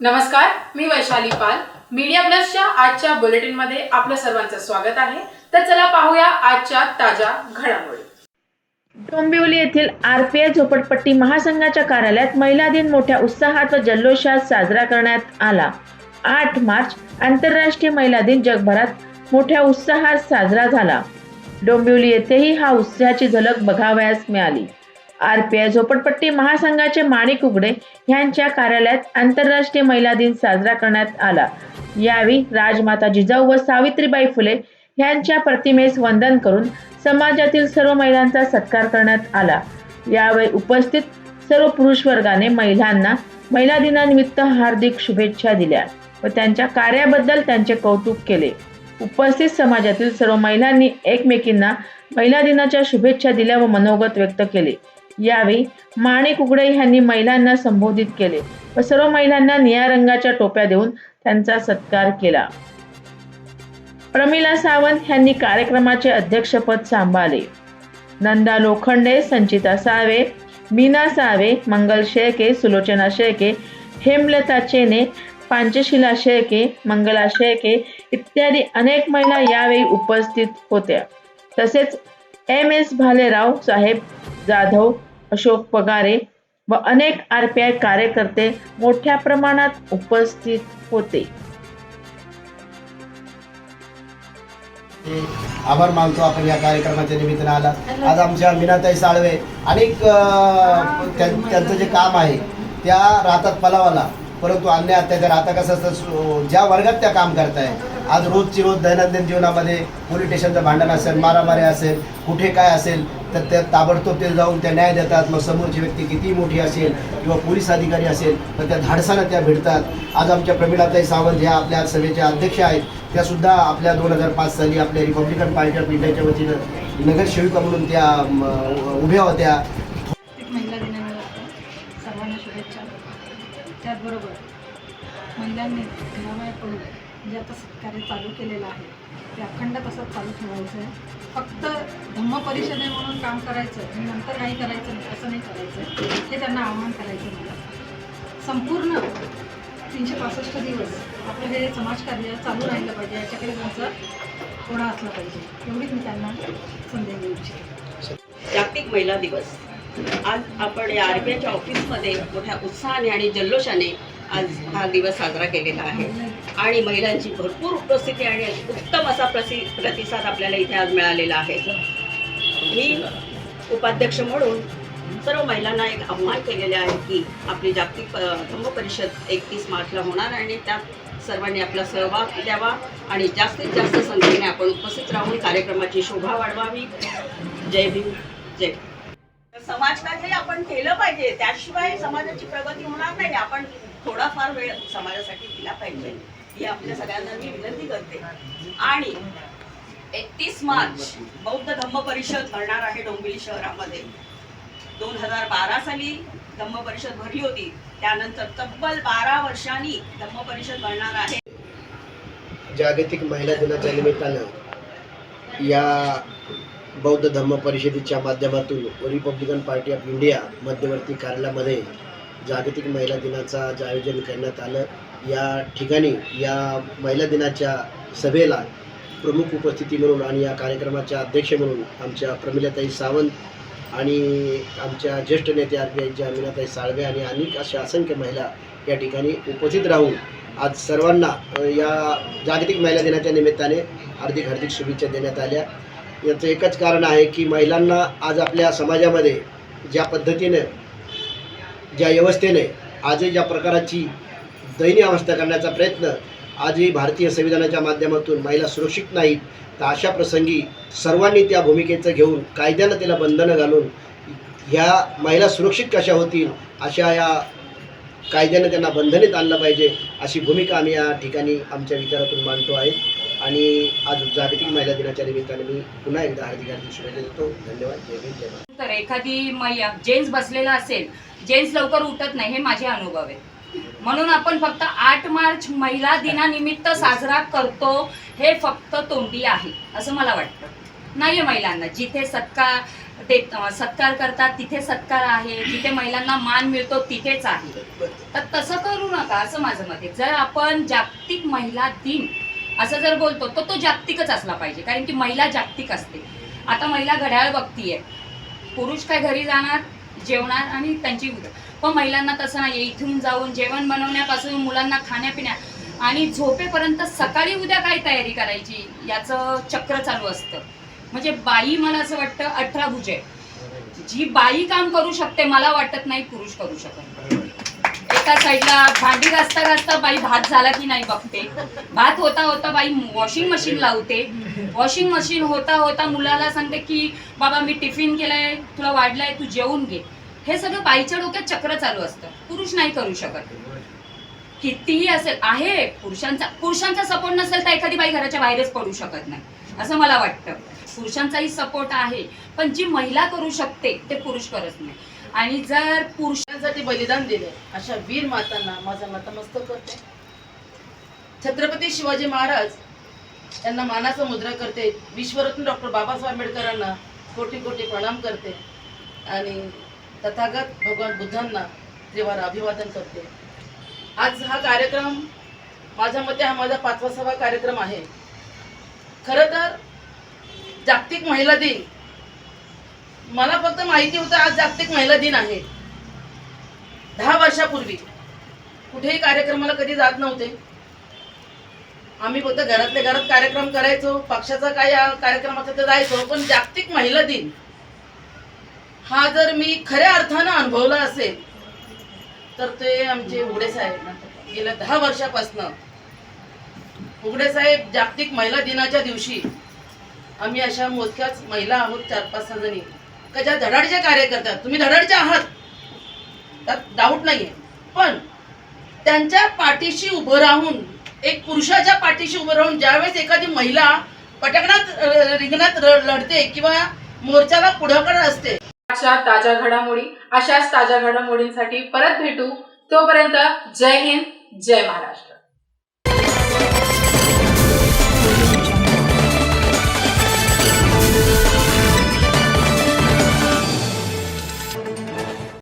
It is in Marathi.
नमस्कार मी वैशाली पाल. मीडिया प्लसच्या आजच्या बुलेटिनमध्ये आपलं सर्वांचं स्वागत आहे. तर चला पाहूया आजच्या ताज्या घडामोडी. डोंबिवली येथील आरपीआय झोपडपट्टी महासंघाच्या कार्यालयात महिला दिन मोठ्या उत्साहात व जल्लोषात साजरा करण्यात आला. आठ मार्च आंतरराष्ट्रीय महिला दिन जगभरात मोठ्या उत्साहात साजरा झाला. डोंबिवली येथेही हा उत्साहाची झलक बघावयास मिळाली. आरपीआय झोपडपट्टी महासंघाचे माणिक उगडे यांच्या कार्यालयात आंतरराष्ट्रीय महिला दिन साजरा करण्यात आला. यावेळी राजमाता जिजाऊ व सावित्रीबाई फुले यांच्या प्रतिमेस वंदन करून समाजातील सर्व महिलांचा सत्कार करण्यात आला. यावेळी उपस्थित सर्व पुरुष वर्गाने महिलांना महिला दिनानिमित्त हार्दिक शुभेच्छा दिल्या व त्यांच्या कार्याबद्दल त्यांचे कौतुक केले. उपस्थित समाजातील सर्व महिलांनी एकमेकींना महिला दिनाच्या शुभेच्छा दिल्या व मनोगत व्यक्त केले. यावेळी माणिक उगडे यांनी महिलांना संबोधित केले व सर्व महिलांना निळ्या रंगाच्या टोप्या देऊन त्यांचा सत्कार केला. प्रमिला सावंत यांनी कार्यक्रमाचे अध्यक्षपद सांभाळले. नंदा लोखंडे संचिता सावे मीना सावे मंगल शेळके सुलोचना शेळके हेमलता चेने पांचशिला शेळके मंगला शेळके इत्यादी अनेक महिला यावेळी उपस्थित होत्या. तसेच एम एस भालेराव साहेब जाधव अशोक पगारे व अनेक आर पी आय कार्यकर्ते मोठ्या प्रमाणात उपस्थित होते. आभार मानतो आपण या कार्यक्रमाच्या निमित्तानं. आला आज आमच्या मीनाताई साळवे अनेक त्यांचं जे काम आहे त्या राहतात पलावाला. परंतु अन्य अत्याचार आता कसं असतं ज्या वर्गात त्या काम करताय आज रोजची रोज दैनंदिन जीवनामध्ये पोलीस स्टेशनचं भांडण असेल मारामारी असेल कुठे काय असेल तर त्या ताबडतोब ते जाऊन त्या न्याय देतात. मग समोरची व्यक्ती किती मोठी असेल किंवा पोलीस अधिकारी असेल तर त्या धाडसानं त्या भेटतात आज आमच्या प्रमिलाताई सावंत ह्या आपल्या सभेच्या अध्यक्ष आहेत. त्यासुद्धा आपल्या दोन हजार पाच साली आपल्या रिपब्लिकन पार्टी ऑफ इंडियाच्या वतीनं नगरसेविका म्हणून त्या उभ्या होत्या. महिला सर्वांना शुभेच्छा. त्याचबरोबर महिलांनी घराबाहेर जे आता कार्य चालू केलेलं आहे ते अखंड तसंच चालू ठेवायचं आहे फक्त धम्म परिषदे म्हणून काम करायचं आणि नंतर काही करायचं नाही असं नाही करायचं हे त्यांना आवाहन करायचं मला संपूर्ण तीनशे पासष्ट दिवस आपलं हे समाजकार्य चालू राहिलं पाहिजे याच्याकडे त्यांचा थोडा असला पाहिजे. एवढीच मी त्यांना संदेश देऊ इच्छिते. जागतिक महिला दिवस. आज आपण या आर बी आयच्या ऑफिसमध्ये मोठ्या उत्साहाने आणि जल्लोषाने आज हा दिवस साजरा केलेला आहे. आणि महिलांची भरपूर उपस्थिती आणि उत्तम असा प्रसि प्रतिसाद आपल्याला इथे आज मिळालेला आहे. मी उपाध्यक्ष म्हणून सर्व महिलांना एक आव्हान केलेले आहे की आपली जागतिक धम्म परिषद एकतीस मार्चला होणार आणि त्यात सर्वांनी आपला सहभाग द्यावा आणि जास्तीत जास्त संख्येने आपण उपस्थित राहून कार्यक्रमाची शोभा वाढवावी. जय भीम जय समाजकार्य आपण केलं पाहिजे त्याशिवाय समाजाची प्रगती होणार नाही. आपण थोडाफार वेळ समाजासाठी दिला पाहिजे. ही आपल्या सगळ्यांना मी विनंती करते. आणि एकतीस मार्च बौद्ध धम्म परिषद भरणार आहे डोंबिवली शहरामध्ये. दोन हजार बारा साली धम्म परिषद भरली होती. त्यानंतर तब्बल बारा वर्षांनी धम्म परिषद भरणार आहे. जागतिक महिला दिनाच्या निमित्तानं या बौद्ध धम्म परिषदेच्या माध्यमातून रिपब्लिकन पार्टी ऑफ इंडिया मध्यवर्ती कार्यालयामध्ये जागतिक महिला दिनाचं जे आयोजन करण्यात आलं. या ठिकाणी या महिला दिनाच्या सभेला प्रमुख उपस्थिती म्हणून आणि या कार्यक्रमाच्या अध्यक्ष म्हणून आमच्या प्रमिलाताई सावंत आणि आमच्या ज्येष्ठ नेते आर पी आयच्या अमिनाताई साळवे आणि अनेक अशा असंख्य महिला या ठिकाणी उपस्थित राहून आज सर्वांना या जागतिक महिला दिनाच्या निमित्ताने हार्दिक हार्दिक शुभेच्छा देण्यात आल्या. याचं एकच कारण आहे की महिलांना आज आपल्या समाजामध्ये ज्या पद्धतीनं ज्या व्यवस्थेने आजही ज्या प्रकाराची दयनीय अवस्था करण्याचा प्रयत्न आजही भारतीय संविधानाच्या माध्यमातून महिला सुरक्षित नाहीत तर अशा प्रसंगी सर्वांनी त्या भूमिकेचं घेऊन कायद्यानं तिला बंधनं घालून ह्या महिला सुरक्षित कशा होतील अशा या कायद्यानं त्यांना बंधनीत आणलं पाहिजे अशी भूमिका आम्ही या ठिकाणी आमच्या विचारातून मांडतो आहे. आणि आज जागतिक महिला दिनाच्या निमित्ताने मी पुन्हा एकदा हार्दिक हार्दिक शुभेच्छा देतो. धन्यवाद. जय भीम जय तर एखादी मैया जेंट्स बसलेला असेल जेंट्स लवकर उठत नाही हे माझे अनुभव आहे म्हणून आपण फक्त आठ मार्च महिला दिनानिमित्त साजरा करतो हे फक्त तोंडी आहे असं मला वाटतं. नाही महिलांना जिथे सत्कार ते सत्कार करतात तिथे सत्कार आहे जिथे महिलांना मान मिळतो तिथेच आहे. तर तसं करू नका असं माझं मत आहे. जर आपण जागतिक महिला दिन असं जर बोलतो तर तो जागतिकच असला पाहिजे कारण की महिला जागतिक असते. आता महिला घड्याळ बघतीये. पुरुष काय घरी जाणार जेवणार आणि त्यांची पण महिलांना तसं नाही इथून जाऊन जेवण बनवण्यापासून मुलांना खाण्यापिण्या आणि झोपेपर्यंत सकाळी उद्या काय तयारी करायची याचं चक्र चालू असतं. म्हणजे बाई मला असं वाटतं अठरा भुजे. जी बाई काम करू शकते मला वाटत नाही पुरुष करू शकत. एका साईडला भांडी घासता घासता बाई भात झाला की नाही बघते. भात होता होता बाई वॉशिंग मशीन लावते. वॉशिंग मशीन होता होता मुलाला सांगते की बाबा मी टिफिन केलाय तुला वाढलाय तू जेवून घे. हे सगळं बाईच्या डोक्यात चक्र चालू असतं. पुरुष नाही करू शकत. कितीही असेल आहे. पुरुषांचा पुरुषांचा सपोर्ट नसेल तर एखादी बाई घराच्या बाहेरच पडू शकत नाही. असं मला वाटतं. पुरुषांचाही सपोर्ट आहे. पण जी महिला करू शकते ते पुरुष करत नाही. आणि जर पुरुषांसाठी बलिदान दिले अशा वीर मातांना माझा नतमस्तक करते. छत्रपती शिवाजी महाराज यांना मानाचा मुद्रा करते. विश्वरत्न डॉक्टर बाबासाहेब आंबेडकरांना कोटी कोटी प्रणाम करते. आणि तथागत भगवान बुद्धांना त्रिवार अभिवादन करते. आज हा कार्यक्रम माझ्या मते हा माझा पाचवा सहा कार्यक्रम आहे. खरं तर जागतिक महिला दिन मला फक्त माहिती होतं आज जागतिक महिला दिन आहे. दहा वर्षापूर्वी. कुठेही कार्यक्रमाला कधी जात नव्हते. आम्ही फक्त घरातल्या घरात कार्यक्रम करायचो पक्षाचा काय कार्यक्रम असेल तर जायचो पण जागतिक महिला दिन हा जर मी खऱ्या अर्थानं अनुभवला असेल तर ते आमचे उघडे साहेब गेल्या दहा वर्षापासनं. उघडे साहेब जागतिक महिला दिनाच्या दिवशी आम्ही अशा मोजक्याच महिला आहोत चार पाच सहा जणी. का ज्या धडाडीचे कार्य करतात तुम्ही धडाडच्या आहात. त्यात डाऊट नाहीये. पण त्यांच्या पाठीशी उभं राहून एक पुरुषाच्या पाठीशी उभं राहून ज्यावेळेस एखादी महिला पटकणात रिंगणात लढते किंवा मोर्चाला पुढाकार असते अशा ताज्या घडामोडी अशाच ताज्या घडामोडींसाठी परत भेटू. तोपर्यंत जय हिंद जय महाराष्ट्र.